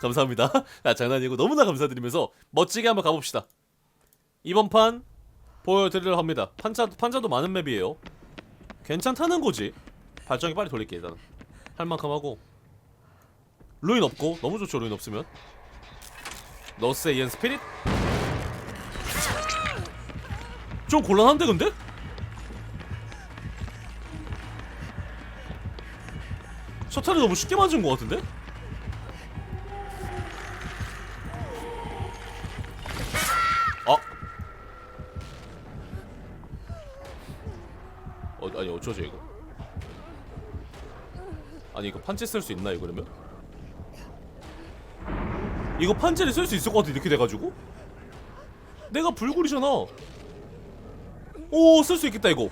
감사합니다. 아, 장난이고 너무나 감사드리면서 멋지게 한번 가봅시다. 이번 판 보여드리려 합니다. 판자 판자도 많은 맵이에요. 괜찮다는 거지. 발전기 빨리 돌릴게 일단. 할 만큼 하고. 루인 없고 너무 좋죠 루인 없으면. 너스의 이엔 스피릿. 좀 곤란한데 근데? 셔틀이 너무 쉽게 맞은 것 같은데? 아니 이거 판치 쓸 수 있나 이거 그러면? 이거 판치를 쓸 수 있을 것 같아 이렇게 돼가지고? 내가 불굴이잖아. 오 쓸 수 있겠다 이거.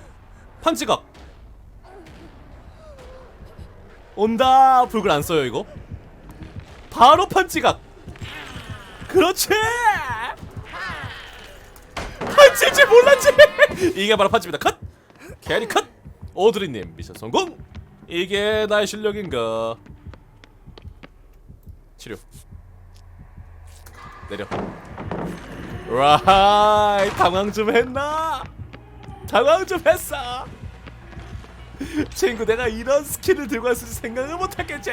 판치각. 온다. 불굴 안 써요 이거. 바로 판치각. 그렇지! 판치인지 몰랐지! 이게 바로 판치입니다. 컷! 캐리 컷! 오드리님 미션 성공 이게 나의 실력인가? 치료. 내려. 라이 당황 좀 했나? 당황 좀 했어. 친구 내가 이런 스킬을 들고 왔을 줄 생각을 못했겠지.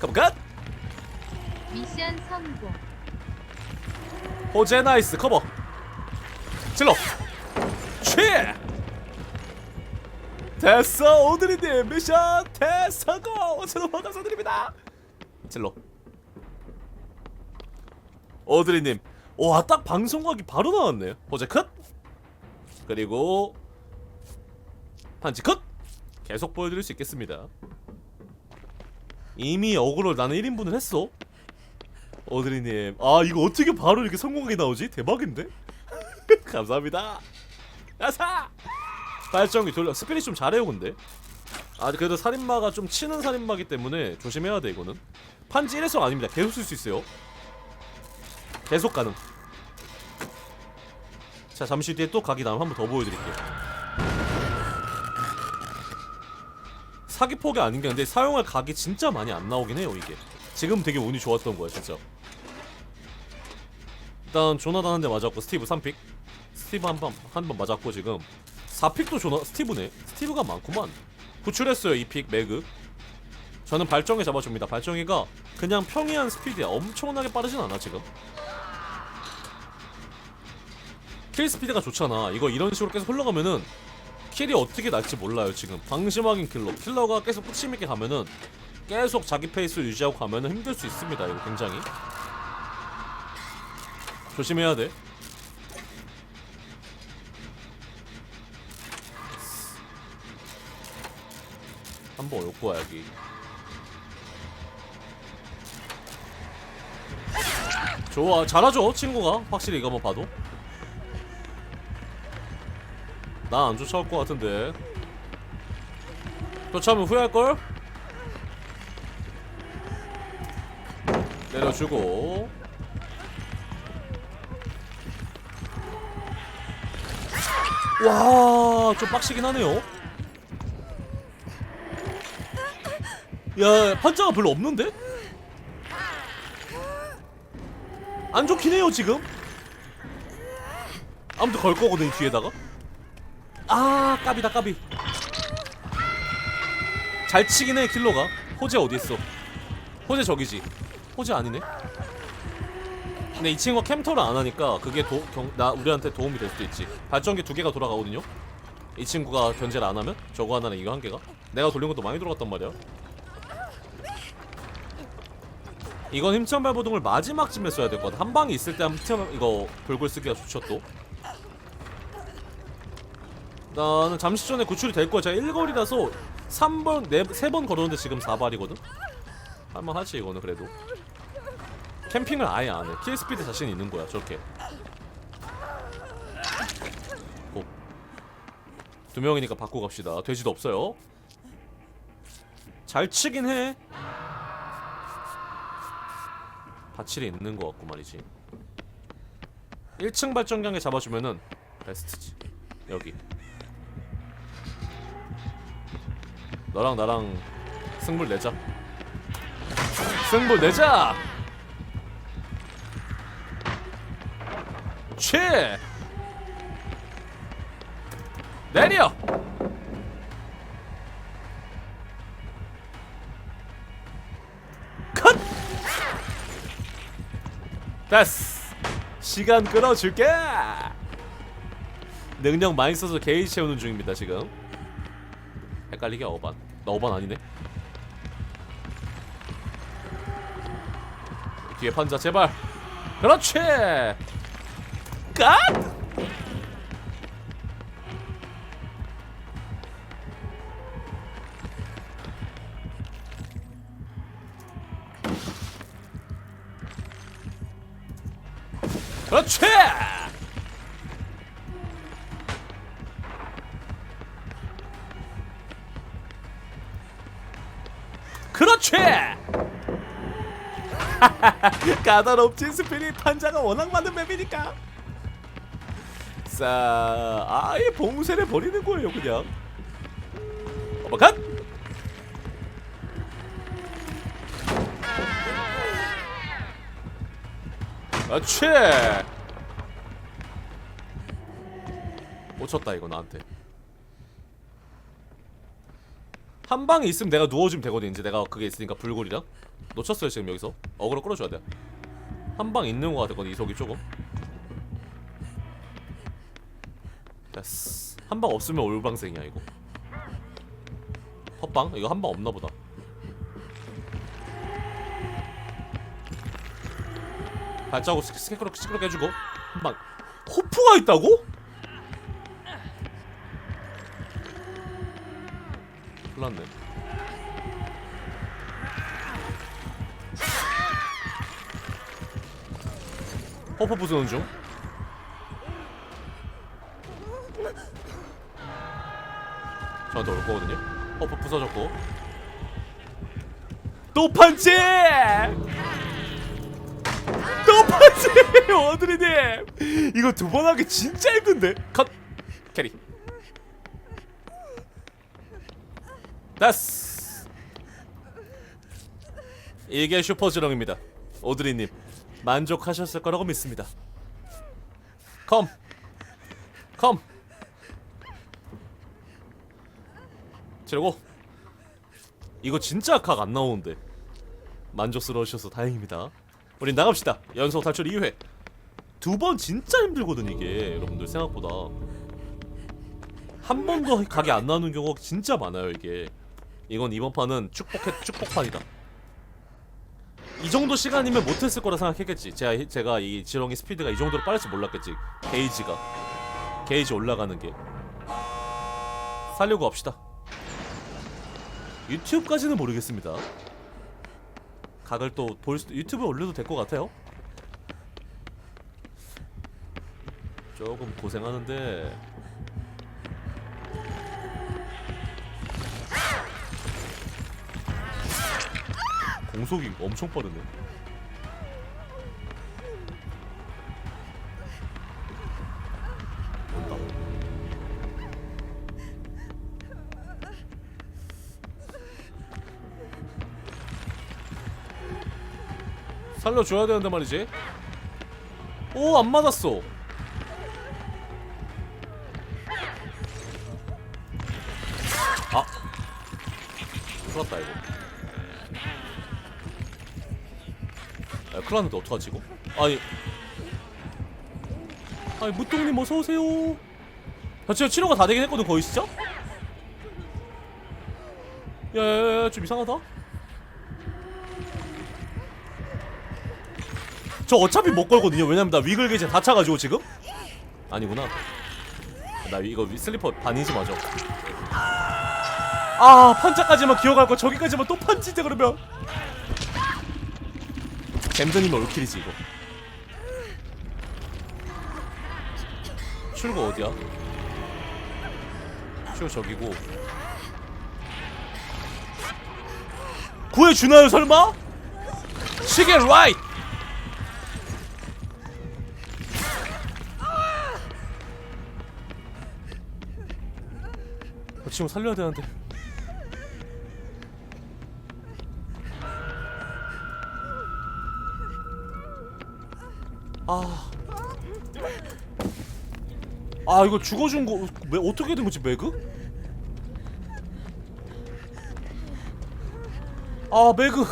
컴컷 미션 성공. 호재 나이스. 커버. 질러. 취 됐어 오드리님. 미션 대성공! 저도 감사드립니다. 질러. 오드리님. 와딱 방송각이 바로 나왔네요. 호재 컷. 그리고 판치 컷. 계속 보여드릴 수 있겠습니다. 이미 어그로 나는 1인분을 했어. 오드리님. 아 이거 어떻게 바로 이렇게 성공하게 나오지? 대박인데? 감사합니다. 야사! 발전기 돌려. 스피릿 좀 잘해요 근데. 아 그래도 살인마가 좀 치는 살인마기 때문에 조심해야 돼 이거는. 판지 1회성 아닙니다. 계속 쓸 수 있어요. 계속 가능. 자 잠시 뒤에 또 각이 나면 한 번 더 보여드릴게요. 사기 폭이 아닌 게 근데 사용할 각이 진짜 많이 안 나오긴 해요 이게. 지금 되게 운이 좋았던 거야 진짜. 일단 조나단 한 대 맞았고 스티브 3픽. 스티브 한 번 한 번 맞았고 지금 4픽도 조나 스티브네. 스티브가 많구만. 구출했어요 2픽 매그. 저는 발정이 잡아줍니다. 발정이가 그냥 평이한 스피드야 엄청나게 빠르진 않아 지금. 킬 스피드가 좋잖아. 이거 이런 식으로 계속 흘러가면은 킬이 어떻게 날지 몰라요 지금. 방심하긴 킬러 킬러가 계속 푸침 있게 가면은 계속 자기 페이스를 유지하고 가면은 힘들 수 있습니다 이거 굉장히. 조심해야 돼 한번 올 거야 여기 좋아 잘하죠 친구가. 확실히 이거만 봐도. 나안 쫓아올 것 같은데. 쫓아오면 후회할걸? 내려주고. 와, 좀 빡시긴 하네요. 야, 판자가 별로 없는데? 안 좋긴 해요, 지금. 아무튼 걸 거거든, 이 뒤에다가. 아, 까비다, 까비. 잘 치긴 해, 킬러가. 호재 어디 있어? 호재 저기지. 호재 아니네. 근데 이 친구가 캠터를 안 하니까 그게 도, 경, 나 우리한테 도움이 될 수도 있지. 발전기 두 개가 돌아가거든요. 이 친구가 견제를 안 하면 저거 하나랑 이거 한 개가 내가 돌린 것도 많이 들어갔단 말이야. 이건 힘찬 발버둥을 마지막 쯤에 써야 될 것 같아. 한 방이 있을 때 힘찬 이거 돌골 쓰기가 좋죠 또. 나는 잠시 전에 구출이 될 거야. 제가 1거리라서 3번, 4, 3번 걸었는데 지금 4발이거든? 할만하지 이거는 그래도. 캠핑을 아예 안 해. 킬 스피드 자신 있는 거야, 저렇게. 오. 두 명이니까 바꿔 갑시다. 돼지도 없어요. 잘 치긴 해. 가치를 있는 것 같고 말이지. 1층 발전경에 잡아주면은 베스트지. 여기. 너랑 나랑 승부를 내자. 승부를 내자! 취 내려! 됐어. 시간 끌어줄게. 능력 많이 써서 게이지 채우는 중입니다 지금. 헷갈리게 어반 나 어반 아니네. 뒤에 판자 제발. 그렇지. 갓 그렇지! 그렇지! 까다롭지 스피릿 판자가 워낙 많은 맵이니까. 자 아예 봉쇄를 버리는 거예요 그냥. 어버컷 그렇지. 꽂혔다 이거 나한테. 한 방에 있으면 내가 누워주면 되거든 이제 내가 그게 있으니까 불골이랑. 놓쳤어요 지금 여기서. 어그로 끌어줘야 돼 한 방 있는 거 같거든 이속이 조금. 됐어. 한 방 없으면 올방생이야 이거. 헛방? 이거 한 방 없나 보다 발자국 스- 스케크로 시끄럽게 해주고. 한방 호프가 있다고? 큰일났네. 호프 부수는 중. 저한테 올 거거든요. 호프 부서졌고. 또 판치! 또 판치! 어드리님 이거 두 번 하기 진짜 힘든데? 컷. 캐리. 됐어 이게 슈퍼지렁입니다. 오드리님 만족하셨을 거라고 믿습니다. 컴. 컴. 지르고. 이거 진짜 각 안 나오는데. 만족스러우셔서 다행입니다 우린 나갑시다. 연속 탈출 2회 두 번 진짜 힘들거든 이게. 여러분들 생각보다. 한 번도 각이 안 나오는 경우가 진짜 많아요 이게. 이건 이번 판은 축복해 축복판이다. 이 정도 시간이면 못했을 거라 생각했겠지. 제가 제가 이 지렁이 스피드가 이 정도로 빠를 줄 몰랐겠지. 게이지가. 게이지 올라가는 게. 살려고 합시다. 유튜브까지는 모르겠습니다 각을 또 볼 수도 유튜브에 올려도 될 것 같아요. 조금 고생하는데. 공속이 엄청 빠르네 살려줘야 되는데 말이지. 오 안 맞았어. 아. 큰일났다 이거. 야 큰일 났는데 어떡하지 이거? 아니. 아니 무똥님 어서오세요. 야 진짜 치료가 다 되긴 했거든 거의 진짜? 야야야 좀 이상하다 저 어차피 못 걸거든요. 왜냐면 나 위글 게이지 다 차가지고 지금. 아니구나. 나 이거 위- 슬리퍼 반이지 맞아. 아 판자까지만 기억할 거 저기까지만 또 판지대 그러면. 잼전이면 올킬이지 이거. 출구 어디야? 출구 저기고. 구해주나요 설마? 시계 라이트! 그 친구 살려야 되는데. 아, 아 이거 죽어준 거 매, 어떻게 된 거지 매그? 아 매그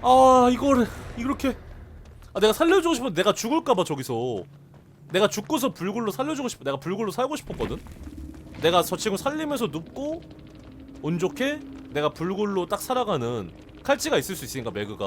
아 이거를 이렇게 아 내가 살려주고 싶었는데 내가 죽을까봐 저기서 내가 죽고서 불굴로 살려주고 싶어 내가 불굴로 살고 싶었거든? 내가 저 친구 살리면서 눕고 운 좋게 내가 불굴로 딱 살아가는 칼찌가 있을 수 있으니까 매그가